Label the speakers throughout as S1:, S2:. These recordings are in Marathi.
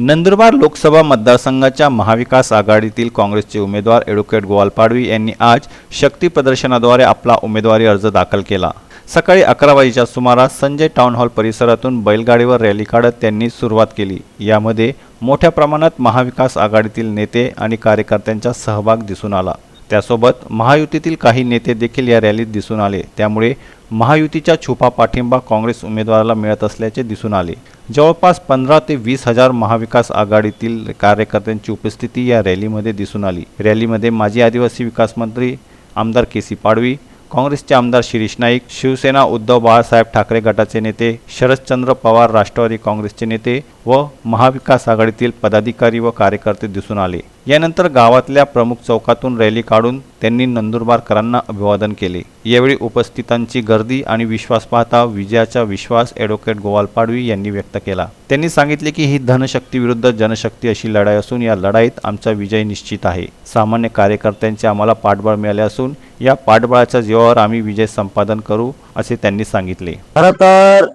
S1: नंदुरबार लोकसभा मतदारसंघाच्या महाविकास आघाडीतील काँग्रेसचे उमेदवार ॲडव्होकेट गोवाल पाडवी यांनी आज शक्ती प्रदर्शनाद्वारे आपला उमेदवारी अर्ज दाखल केला. सकाळी अकरा वाजेच्या सुमारास संजय टाउन हॉल परिसरातून बैलगाडीवर रॅली काढत त्यांनी सुरुवात केली. यामध्ये मोठ्या प्रमाणात महाविकास आघाडीतील नेते आणि कार्यकर्त्यांचा सहभाग दिसून आला. त्यासोबत महायुतीतील काही नेते देखील या रॅलीत दिसून आले. त्यामुळे महायुतीचा छुपा पाठिंबा काँग्रेस उमेदवाराला मिळत असल्याचे दिसून आले. जवळपास पंधरा ते वीस हजार महाविकास आघाडीतील कार्यकर्त्यांची उपस्थिती या रॅलीमध्ये दिसून आली. रॅलीमध्ये माजी आदिवासी विकास मंत्री आमदार के सी पाडवी काँग्रेसचे आमदार शिरीष नाईक शिवसेना उद्धव बाळासाहेब ठाकरे गटाचे नेते शरदचंद्र पवार राष्ट्रवादी काँग्रेसचे नेते व महाविकास आघाडीतील पदाधिकारी व कार्यकर्ते दिसून आले. यानंतर गावातल्या प्रमुख चौकातून रॅली काढून त्यांनी नंदुरबारकरांना अभिवादन केले. यावेळी उपस्थितांची गर्दी आणि विश्वास पाहता विजयाचा विश्वास ॲडव्होकेट गोवाल पाडवी यांनी व्यक्त केला. त्यांनी सांगितले की ही धनशक्ती विरुद्ध जनशक्ती अशी लढाई असून या लढाईत आमचा विजय निश्चित आहे. सामान्य कार्यकर्त्यांचे आम्हाला पाठबळ मिळाले असून या पाठबळाच्या जीवावर आम्ही विजय संपादन करू असे त्यांनी सांगितले.
S2: खरं तर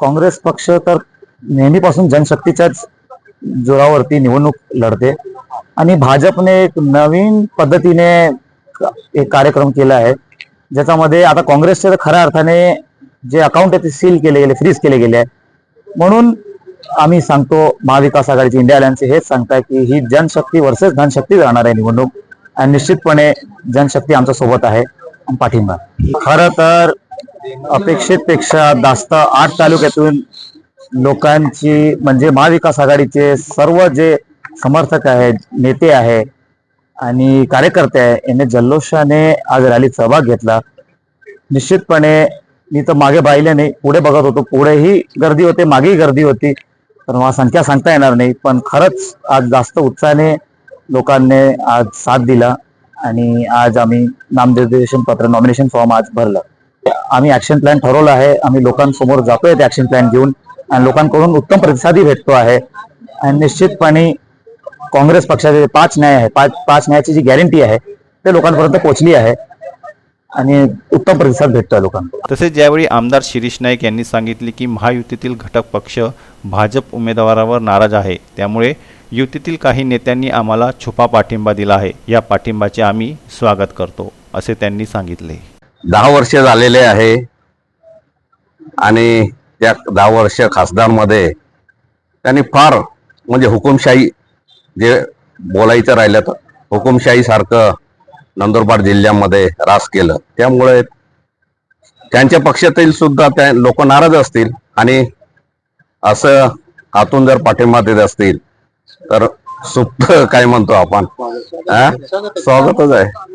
S2: काँग्रेस पक्ष तर नेहमीपासून जनशक्तीच्याच जोरावरती निवडणूक लढते. आणि भाजपने एक नवीन पद्धतीने एक कार्यक्रम केला आहे ज्याच्यामध्ये आता काँग्रेसचे तर खऱ्या अर्थाने जे अकाउंट आहे ते सील केले गेले फ्रीज केले गेले आहे. म्हणून आम्ही सांगतो महाविकास आघाडीचे इंडिया अलायन्सचे हेच सांगताय की ही जनशक्ती वर्सेस धनशक्ती राहणार आहे निवडणूक. आणि निश्चितपणे जनशक्ती आमच्यासोबत आहे पाठिंबा. खरं तर अपेक्षित पेक्षा जास्त आठ तालुक्यातून लोकांची म्हणजे महाविकास आघाडीचे सर्व जे समर्थक आहेत नेते आहे आणि कार्यकर्ते आहे यांनी जल्लोषाने आज रॅलीत सहभाग घेतला. निश्चितपणे मी तर मागे पाहिले नाही पुढे बघत होतो. पुढेही गर्दी होते मागेही गर्दी होती. तर मला संख्या सांगता येणार नाही. पण खरंच आज जास्त उत्साहाने लोकांनी आज साथ दिला आणि आज आम्ही नामनिर्देशन पत्र नॉमिनेशन फॉर्म आज भरलं. आम्ही ऍक्शन प्लॅन ठरवलं आहे. आम्ही लोकांसमोर जातोय ते ऍक्शन प्लॅन घेऊन आणि लोकांकडून उत्तम प्रतिसादही भेटतो आहे. आणि निश्चितपणे काँग्रेस पक्षाचे पाच न्याय आहे पाच पाच न्यायाची जी गॅरंटी आहे ते लोकांपर्यंत पोहोचली आहे. आणि उत्तम प्रतिसाद भेटतोय लोकांना.
S1: तसेच यावेळी आमदार शिरीष नाईक यांनी सांगितले की महायुतीतील घटक पक्ष भाजप उमेदवारावर नाराज आहे त्यामुळे युतीतील काही नेत्यांनी आम्हाला छुपा पाठिंबा दिला आहे. या पाठिंबाचे आम्ही स्वागत करतो असे त्यांनी सांगितले.
S3: दहा वर्ष झालेले आहे आणि त्या दहा वर्ष खासदारमध्ये त्यांनी फार म्हणजे हुकुमशाही जे बोलायचं राहिलं तर हुकुमशाही सारखं नंदुरबार जिल्ह्यामध्ये रास केलं. त्यामुळे त्यांच्या पक्षातील सुद्धा त्या लोक नाराज असतील आणि असं आतून जर पाठिंबा देत असतील तर सुप्त काय म्हणतो आपण? स्वागतच आहे.